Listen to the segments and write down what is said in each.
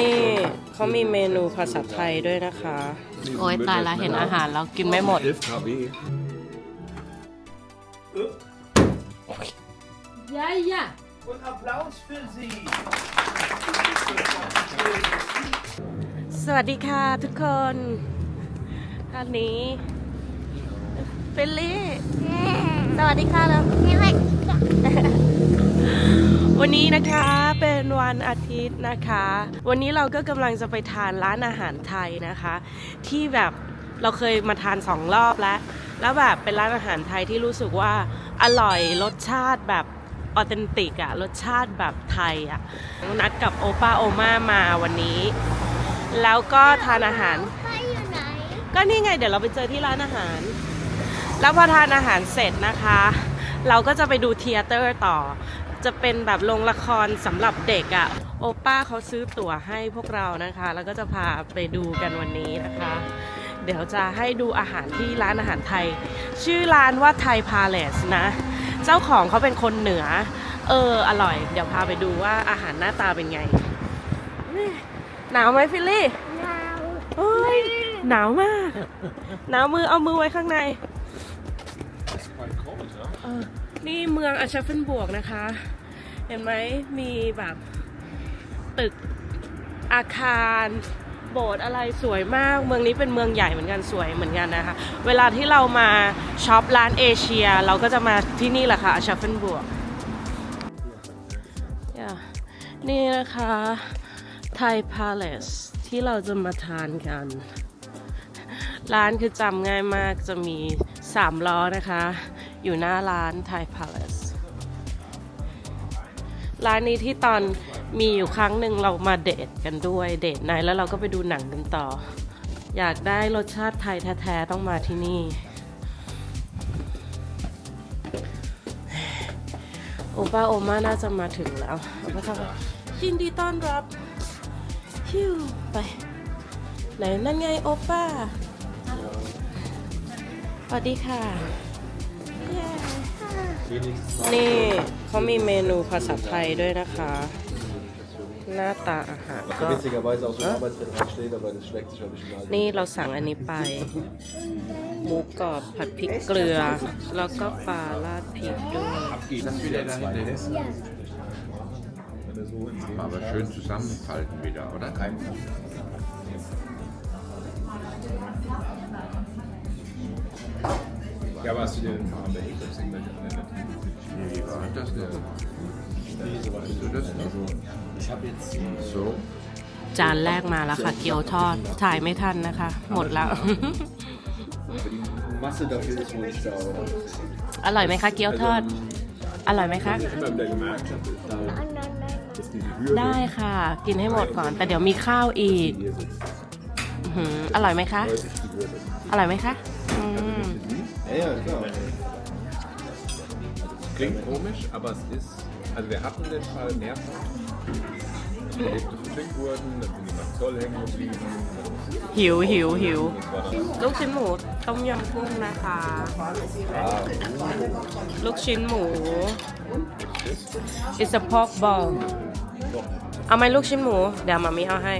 นี่เขามีเมนูภาษาไทยด้วยนะคะ โอ้ยตายละเห็นอาหารแล้วกินไม่หมด11 kW. Ja, ja. Und Applaus für Sie. สวัสดีค่ะทุกคนท่านนี้เฟลลี่ สวัสดีค่ะแล้ววั วันนี้นะคะเป็นวันอาทิตย์นะคะ วันนี้เราก็กำลังจะไปทานร้านอาหารไทยนะคะ ที่แบบเราเคยมาทานสองรอบแล้ว แล้วแบบเป็นร้านอาหารไทยที่รู้สึกว่าอร่อยรสชาติแบบออเทนติกอะรสชาติแบบไทยอะนัดกับโอป้าโอมามาวันนี้ แล้วก็ทานอาหาร ก็นี่ไงเดี๋ยวเราไปเจอที่ร้านอาหาร แล้วพอทานอาหารเสร็จนะคะ เราก็จะไปดูเทยเตอร์ต่อ จะเป็นแบบโรงละครสำหรับเด็กอะ่ะ โอป้าเขาซื้อตั๋วให้พวกเรานะคะ แล้วก็จะพาไปดูกันวันนี้นะคะ เดี๋ยวจะให้ดูอาหารที่ร้านอาหารไทย ชื่อร้านว่าไทยพาเลสนะ เจ้าของเขาเป็นคนเหนือ เออ อร่อย เดี๋ยวพาไปดูว่าอาหารหน้าตาเป็นไง หนาวไหมฟิลลี่โอ้ยหนาวมาก หนาวมือเอามือไว้ข้างใน It's quite cold, huh? เออนี่เมืองอาชาเฟนบวกนะคะ เห็นไหมมีแบบตึกอาคารโบสถ์อะไรสวยมาก เมืองนี้เป็นเมืองใหญ่เหมือนกันสวยเหมือนกันนะคะ เวลาที่เรามาช็อปร้านเอเชีย เราก็จะมาที่นี่แหละค่ะอาชาเฟนบวกนี่นะคะไทยพาเลสที่เราจะมาทานกัน ร้านคือจำง่ายมากจะมีสามล้อนะคะ อยู่หน้าร้านไทยพาเลส ร้านนี้ที่ตอนมีอยู่ครั้งหนึ่งเรามาเดทกันด้วยเดทไนแล้วเราก็ไปดูหนังกันต่อ อยากได้รสชาติไทยแท้ๆต้องมาที่นี่ โอป้าโอมาน่าจะมาถึงแล้วเอาไปทำยินดีต้อนรับฮิวไปไหนนั่นไงโอป้าสวัสดีค่ะ นี่เขามีเมนูภาษาไทยด้วยนะคะ หน้าตาอาหารก็ Witzigerweise auch so ein Arbeitsvertrag steht, aber das schlägt sich ein bisschen mal. นี่เราสั่งอันนี้ไป หมูกรอบผัดพริกเกลือ แล้วก็ปลาราดพริกด้วย Das wieder dahinter ist. Aber schön zusammenfalten wieder, oder? Ja, aber hast du dir den Farben der Eclipse gleich angewendet? จานแรกมาแล้วค่ะ เกี๊ยวทอดถ่ายไม่ทันนะคะ หมดแล้ว Aber die Masse dafür ist wohl nicht da, oder? อร่อยไหมคะ เกี๊ยวทอด อร่อยไหมคะ Ich habe immer wieder gemerkt, dass diese Hürde ได้ค่ะ กินให้หมดก่อน แต่เดี๋ยวมีข้าวอีก hier sitzt. อื้อหืออร่อยไหมคะ Deutlich die Hürde. อร่อยไหมคะ Klingt komisch, aber es ist. Also wir hatten den Fall mehrfach. Lebte verschickt wurden, dann sind die beim Zoll hängen geblieben. หิวหิวหิว Das war dann ลูกชิ้นหมูต้มยำกุ้งนะคะลูกชิ้นหมู it's a pork ball เอาไหมลูกชิ้นหมู เดี๋ยวมามีเอาให้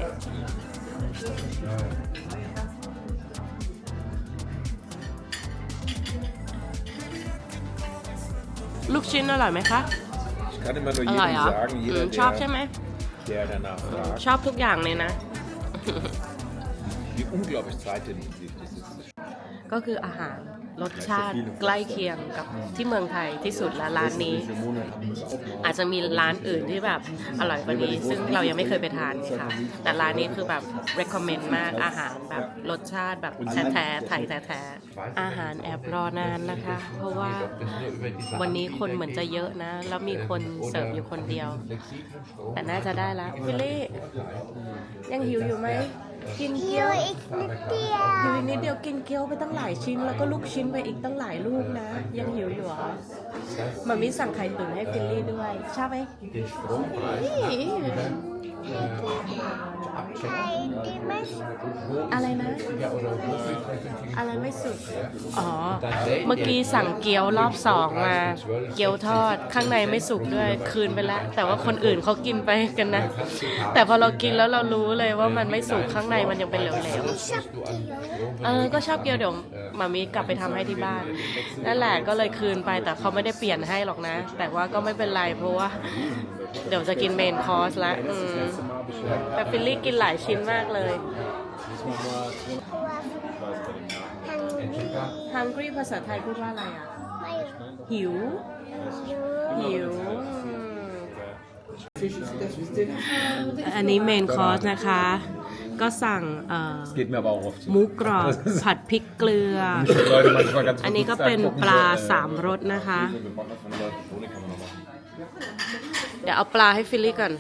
ลูกชิ้นอร่อยไหมคะ Ich kann immer nur อร่อย jedem เหรอ sagen, อื jeder, มชอบใช่ der, ไหม der danach fragt, ชอบทุกอย่างเลยนะ wie unglaublich zeitintensiv das ist. ก็คืออาหาร รสชาติใกล้เคียงกับที่เมืองไทยที่สุดและร้านนี้ อาจจะมีร้านอื่นที่แบบอร่อยกว่านี้ ซึ่งเรายังไม่เคยไปทานค่ะ แต่ร้านนี้คือแบบ recommend มากอาหารแบบรสชาติแบบแท้ๆไทยแท้ๆอาหารแอบรอนานนะคะ เพราะว่าวันนี้คนเหมือนจะเยอะนะ แล้วมีคนเสิร์ฟอยู่คนเดียว แต่น่าจะได้แล้วฟิลลี่ยังหิวอยู่ไหม กินเกี๊ยวอยู่อีกนิดเดียวกินเกี๊ยวไปตั้งหลายชิ้น แล้วก็ลูกชิ้นไปอีกตั้งหลายลูกนะ ยังหิวอยู่เหรอมามิสั่งไข่ตุ๋นให้ฟิลลี่ด้วยชอบไหมนี่อะไรนะ อะไรไม่สุกอ๋อ เมื่อกี้สั่งเกี๊ยวรอบสองมา เกี๊ยวทอดข้างในไม่สุกด้วยคืนไปแล้ว แต่ว่าคนอื่นเขากินไปกันนะ แต่พอเรากินแล้วเรารู้เลยว่ามันไม่สุกข้างในมันยังเป็นเหลวๆ เออ ก็ชอบเกี๊ยวเดี๋ยวมามีกลับไปทำให้ที่บ้าน นั่นแหละก็เลยคืนไปแต่เขาไม่ได้เปลี่ยนให้หรอกนะ แต่ว่าก็ไม่เป็นไรเพราะว่าเดี๋ยวจะกินเมนคอร์สแล้วอืมแต่ฟิลลี่กินหลายชิ้นมากเลย hungry ภาษาไทยพูดว่าอะไรอะหิว หิว อันนี้เมนคอร์สนะคะ ก็สั่งเอ่อ Geht mir aber auch auf หมูกรอบ ผัดพริกเกลือ Leute manchmal ganz อันนี้ก็เป็นปลาสามรสนะคะ Wir machen das von der Zitrone kann man noch machen. เดี๋ยวเอาปลาให้ฟิลลี่ก่อน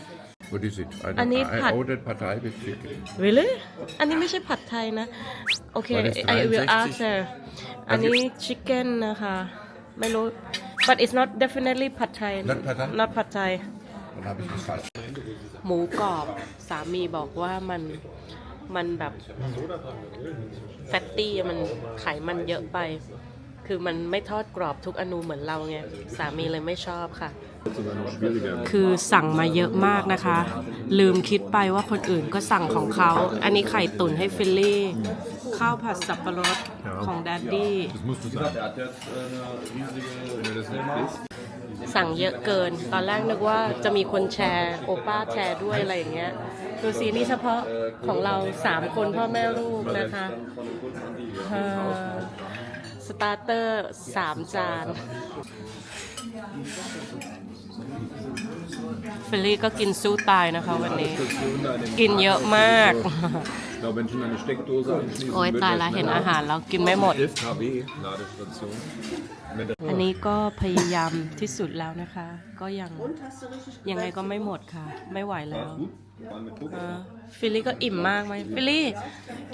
What is it? I, I need I pad- ordered pad thai with chicken. really อันนี้ไม่ใช่ผัดไทยนะ โอเค What is I will 63? ask her อันนี้ chicken นะคะ ไม่รู้ but it's not definitely ผัดไทย Not pad thai? not ผัดไทย Dann habe ich das falsch. หมูกรอบสามีบอกว่ามันมันแบบแฟตตี้มันไขมันเยอะไป คือมันไม่ทอดกรอบทุกอนูเหมือนเราไง สามีเลยไม่ชอบค่ะ Sogar noch schwieriger. คือสั่งมาเยอะมากนะคะ ลืมคิดไปว่าคนอื่นก็สั่งของเขา อันนี้ไข่ตุ๋นให้ฟิลลี่ ข้าวผัดสับปะรดของแดดดี้ สั่งเยอะเกิน ตอนแรกนึกว่าจะมีคนแชร์ โอป้าแชร์ด้วยอะไรอย่างเงี้ย ดูสินี่เฉพาะของเราสามคนพ่อแม่ลูกนะคะสตาร์เตอร์สามจาน ฟิลลี่ก็กินสู้ตายนะคะวันนี้ กินเยอะมาก Ich glaube, wenn schon eine Steckdose anschließen โอ้ย würde, ตายละ das เห็น wäre อาหารแล้วกินไม่หมด11 kW Ladestation. Wenn das อันนี้ก็พยายามที่สุดแล้วนะคะ ก็ยังยังไงก็ไม่หมดค่ะ ไม่ไหวแล้ว Mal mit Kuchen. เออฟิลลี่ก็อิ่มมากไหมฟิลลี่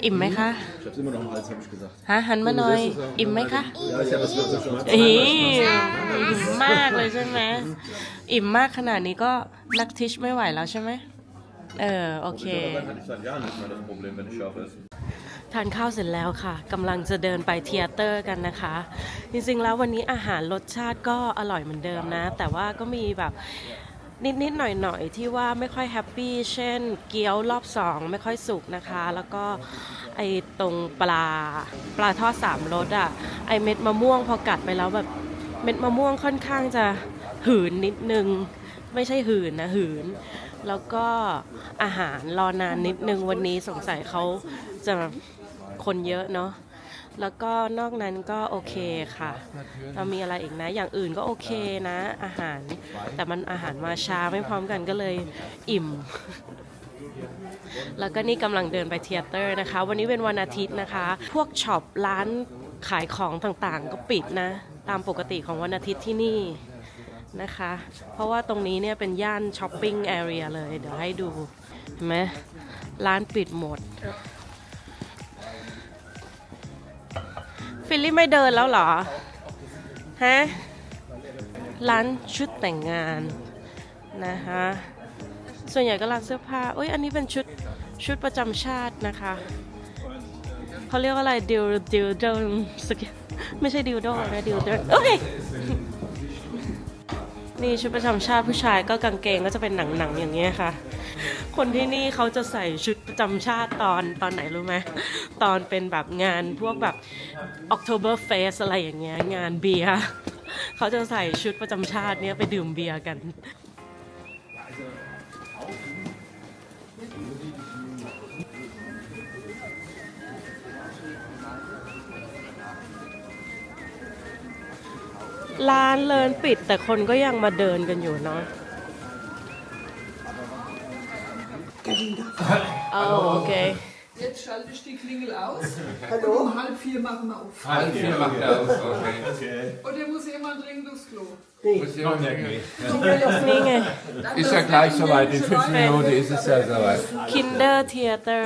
อิ่มไหมคะ Ich hab's immer noch im Hals, hab ich gesagt. ฮะหันมาหน่อย อิ่มไหมคะ Ja, ist ja was für so schwarz. อีอิ่มมากเลยใช่ไหมอิ่มมากขนาดนี้ก็นักทิชไม่ไหวแล้วใช่ไหมเออโอเค Dann hatte ich seit Jahren nicht mehr das Problem, wenn ich scharf esse. ทานข้าวเสร็จแล้วค่ะกำลังจะเดินไปเทียเตอร์กันนะคะ จริงๆแล้ววันนี้อาหารรสชาติก็อร่อยเหมือนเดิมนะ แต่ว่าก็มีแบบ นิดๆหน่อยๆ ที่ว่าไม่ค่อยแฮปปี้เช่น เกี๊ยวรอบสองไม่ค่อยสุกนะคะ แล้วก็ไอตรงปลาปลาทอดสามรสอะไอเม็ดมะม่วงพอกัดไปแล้วแบบเม็ดมะม่วงค่อนข้างจะหืนนิดนึง ไม่ใช่หืนนะหืน แล้วก็อาหารรอนานนิดนึงวันนี้สงสัยเขาจะคนเยอะเนาะ แล้วก็นอกนั้นก็โอเคค่ะ เรามีอะไรอีกนะ อย่างอื่นก็โอเคนะ อาหาร แต่มันอาหารมาช้าไม่พร้อมกันก็เลยอิ่ม แล้วก็นี่กำลังเดินไปเทียเตอร์นะคะ วันนี้เป็นวันอาทิตย์นะคะ พวกช็อปร้านขายของต่างๆ ก็ปิดนะ ตามปกติของวันอาทิตย์ที่นี่นะคะ เพราะว่าตรงนี้เนี่ยเป็นย่านช้อปปิ้งแอเรียเลย เดี๋ยวให้ดูเห็นไหมร้านปิดหมด ฟิลลี่ไม่เดินแล้วเหรอ ฮะ ร้านชุดแต่งงานนะคะ ส่วนใหญ่ก็ร้านเสื้อผ้าเอ้ย อันนี้เป็นชุดชุดประจำชาตินะคะ เขาเรียกว่าอะไรดิวดิวดงสกไม่ใช่ดิวโดนะดิวดงโอเค นี่ชุดประจำชาติผู้ชายก็กางเกงก็จะเป็นหนังๆอย่างเงี้ยค่ะ คนที่นี่เขาจะใส่ชุดประจำชาติตอนตอนไหนรู้ไหมตอนเป็นแบบงานพวกแบบ October Fest อะไรอย่างเงี้ยงานเบียร์เขาจะใส่ชุดประจำชาติเนี้ยไปดื่มเบียร์กัน ร้านเลินปิดแต่คนก็ยังมาเดินกันอยู่เนาะอ๋อโอเค Jetzt schalte ich die Klingel aus. Hallo? Um halb vier machen wir auf. Halb vier macht er aus, okay. Oder muss jemand dringend aufs Klo? Muss jemand irgendwie- นี่ไง Ist ja gleich soweit, in fünf Minuten ist es ja soweit. Kinder Theater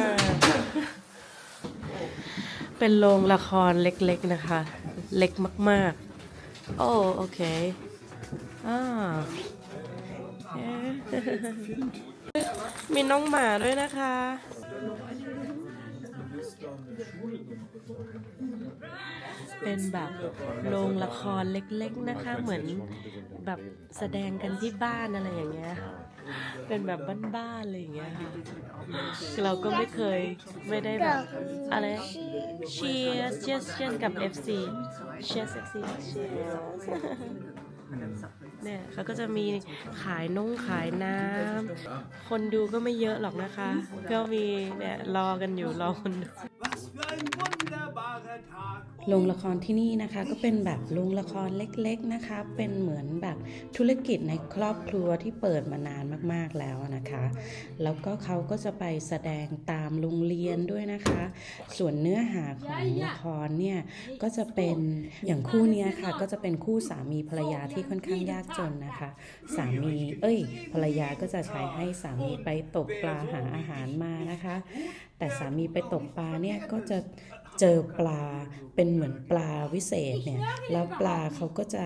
เป็นโรงละครเล็กๆนะคะ เล็กมากๆ โอ้โอเคอ่าเอ๊ะมีน้องหมาด้วยนะคะ เป็นแบบโรงละครเล็กๆนะคะ เหมือนแบบแสดงกันที่บ้านอะไรอย่างเงี้ย เป็นแบบบ้านๆอะไรอย่างเงี้ยค่ะเราก็ไม่เคยไม่ได้แบบอะไรเชียร์เชียร์เชียร์กับ FC เชียร์ FC เชียร์เนี่ยเขาก็จะมีขายนุ่งขายน้ำคนดูก็ไม่เยอะหรอกนะคะ ก็มีเนี่ยรอกันอยู่รอคนดู โรงละครที่นี่นะคะก็เป็นแบบโรงละครเล็กๆนะคะ เป็นเหมือนแบบธุรกิจในครอบครัวที่เปิดมานานมากๆแล้วนะคะ แล้วก็เขาก็จะไปแสดงตามโรงเรียนด้วยนะคะ ส่วนเนื้อหาของละครเนี่ยก็จะเป็นอย่างคู่เนี้ยค่ะก็จะเป็นคู่สามีภรรยาที่ค่อนข้างยากจนนะคะ สามีเอ้ย ภรรยาก็จะใช้ให้สามีไปตกปลาหาอาหารมานะคะ แต่สามีไปตกปลาเนี่ยก็จะ เจอปลาเป็นเหมือนปลาวิเศษเนี่ยแล้วปลาเขาก็จะ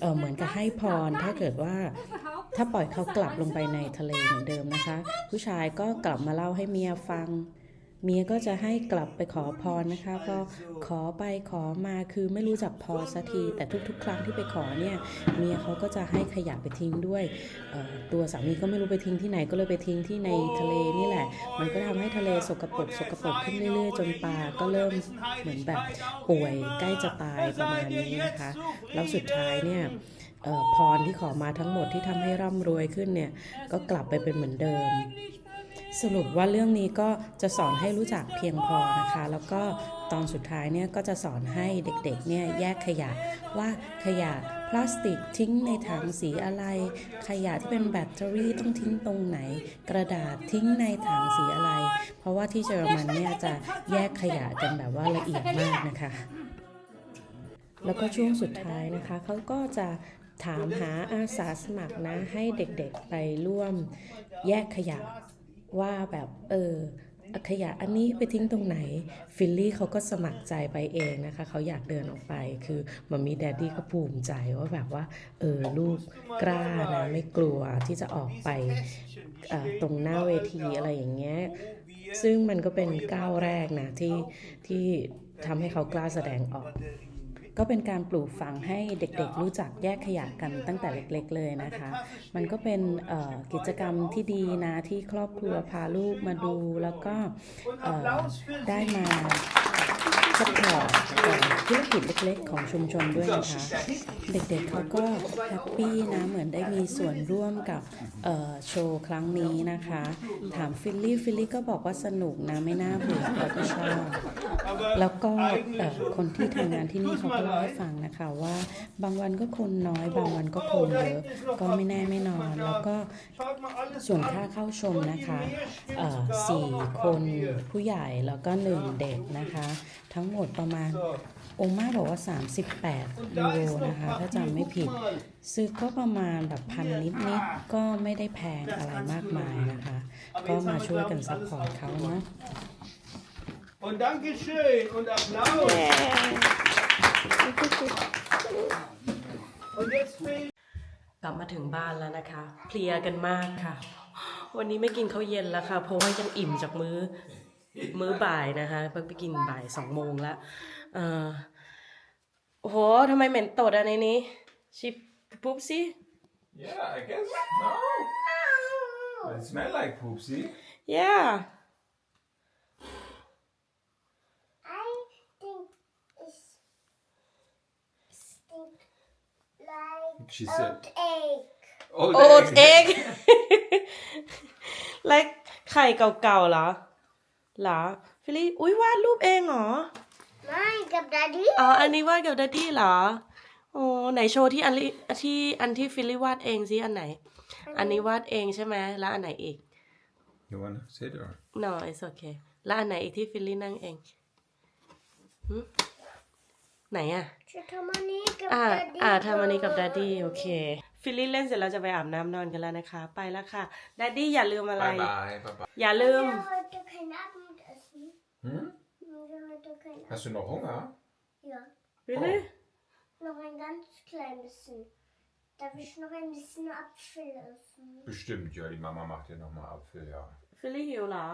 เออเหมือนกับให้พรถ้าเกิดว่าถ้าปล่อยเขากลับลงไปในทะเลเหมือนเดิมนะคะ ผู้ชายก็กลับมาเล่าให้เมียฟัง เมียก็จะให้กลับไปขอพรนะคะพอขอไปขอมาคือไม่รู้จักพอสักที แต่ทุกๆ ครั้งที่ไปขอเนี่ยเมียเขาก็จะให้ขยะไปทิ้งด้วยตัวสามีก็ไม่รู้ไปทิ้งที่ไหนก็เลยไปทิ้งที่ในทะเลนี่แหละ มันก็ทำให้ทะเลสกปรกสกปรกขึ้นเรื่อยๆ จนปลาก็เริ่มเหมือนแบบป่วยใกล้จะตายประมาณนี้นะคะแล้วสุดท้ายเนี่ยพรที่ขอมาทั้งหมดที่ทำให้ร่ำรวยขึ้นเนี่ยก็กลับไปเป็นเหมือนเดิม สรุปว่าเรื่องนี้ก็จะสอนให้รู้จักเพียงพอนะคะ แล้วก็ตอนสุดท้ายเนี่ยก็จะสอนให้เด็กๆเนี่ยแยกขยะว่าขยะพลาสติกทิ้งในถังสีอะไร ขยะที่เป็นแบตเตอรี่ต้องทิ้งตรงไหน กระดาษทิ้งในถังสีอะไร เพราะว่าที่เยอรมันเนี่ยจะแยกขยะกันแบบว่าละเอียดมากนะคะ แล้วก็ช่วงสุดท้ายนะคะเขาก็จะถามหาอาสาสมัครนะให้เด็กๆไปร่วมแยกขยะ ว่าแบบเออขยะอันนี้ไปทิ้งตรงไหน ฟิลลี่เขาก็สมัครใจไปเองนะคะ เขาอยากเดินออกไปคือมัมมี่แดดดี้ก็ภูมิใจว่าแบบว่า เออ ลูกกล้านะไม่กลัวที่จะออกไปตรงหน้าเวทีอะไรอย่างเงี้ยซึ่งมันก็เป็นก้าวแรกนะที่ที่ทำให้เขากล้าแสดงออก ก็เป็นการปลูกฝังให้เด็กๆ รู้จักแยกขยะกันตั้งแต่เล็กๆเลยนะคะ มันก็เป็นกิจกรรมที่ดีนะที่ครอบครัวพาลูกมาดูแล้วก็ได้มาสปอร์ตธุรกิจเล็กๆ ของชุมชนด้วยนะคะ เด็กๆเขาก็แฮปปี้นะเหมือนได้มีส่วนร่วมกับโชว์ครั้งนี้นะคะ ถามฟิลลี่ฟิลลี่ก็บอกว่าสนุกนะไม่น่าเบื่อเขาก็ชอบ แล้วก็คนที่ทำงานที่นี่เขาก็เล่าให้ฟังนะคะว่า บางวันก็คนน้อย บางวันก็คนเยอะก็ไม่แน่ไม่นอน แล้วก็ส่วนค่าเข้าชมนะคะสี่คนผู้ใหญ่แล้วก็หนึ่งเด็กนะคะ ทั้งหมดประมาณองค์มาบอกว่า 38ยูโรนะคะ ถ้าจำไม่ผิด ซื้อก็ประมาณแบบพันนิดๆก็ไม่ได้แพงอะไรมากมายนะคะ ก็มาช่วยกันซัพพอร์ตเขานะ Und Dankeschön und Applaus. Und jetzt fehlt กลับมาถึงบ้านแล้วนะคะ เพลียกันมากค่ะ วันนี้ไม่กินข้าวเย็นแล้วค่ะ เพราะว่ายังอิ่มจากมื้อ มื้อบ่ายนะคะเพิ่งไปกินบ่ายสองโมงแล้วเออโอ้โหทำไมเหม็นตดอะในนี้ ชิปปุ๊บสิ Yeah, I guess. No. But it smell like poop, see? yeah I think it's stink like She said. oat egg. Old โอ๊ตเอ็ก like ไข่เก่าๆเหรอเหรอฟิลลี่อุ้ยวาดรูปเองเหรอ Mine, กับ daddy. อ๋อ อันนี้วาดกับดัดดี้เหรอ โอ้ไหนโชว์ที่อันลิที่อันที่ฟิลลี่วาดเองสิอันไหน อันนี้วาดเองใช่ไหมแล้วอันไหนอีก You wanna sit or? no it's okay แล้วอันไหนอีกที่ฟิลลี่นั่งเองหึไหนอะ จะทำอันนี้กับอ่า daddy อ่าทำอันนี้กับดัดดี้โอเค ฟิลลี่เล่นเสร็จแล้วจะไปอาบน้ำนอนกันแล้วนะคะ ไปแล้วค่ะดัดดี้อย่าลืมอะไร Bye bye, bye bye. อย่าลืม Wir heute kein Abendessen. Hm? Wir heute kein Abendessen. Hast du noch Hunger? Ja, really noch ein ganz klein bisschen. Darf ich noch ein bisschen Apfel essen? Bestimmt, ja. Die Mama macht dir nochmal Apfel, ja. ฟิลลี่หิวเหรอ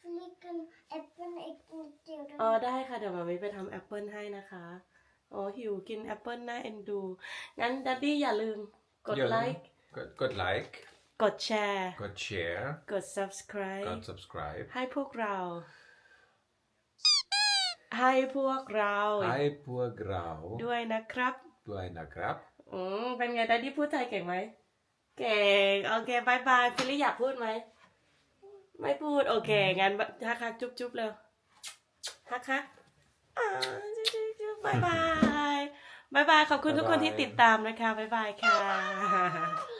flicken äpplen äggen till อ๋อได้ค่ะ เดี๋ยวมามิไปทำแอปเปิลให้นะคะ อ๋อหิวกินแอปเปิลน่าเอ็นดู งั้นดัดดี้อย่าลืมกดอย่าไลลืมค์ กดกดไลค์กดแชร์ กดแชร์กด subscribe กด subscribe ให้พวกเรา ให้พวกเราให้พวกเราด้วยนะครับ ด้วยนะครับ อืมเป็นไงดัดดี้พูดไทยเก่งไหม เก่ง โอเคบายบายฟิลลี่อยากพูดไหม ไม่พูด โอเค งั้นฮักฮักจุ๊บจุ๊บเร็วฮักฮักอ่าจุ๊บจุ๊บจุ๊บบายบาย บายบายขอบคุณทุกคนที่ติดตามนะคะบายบายค่ะ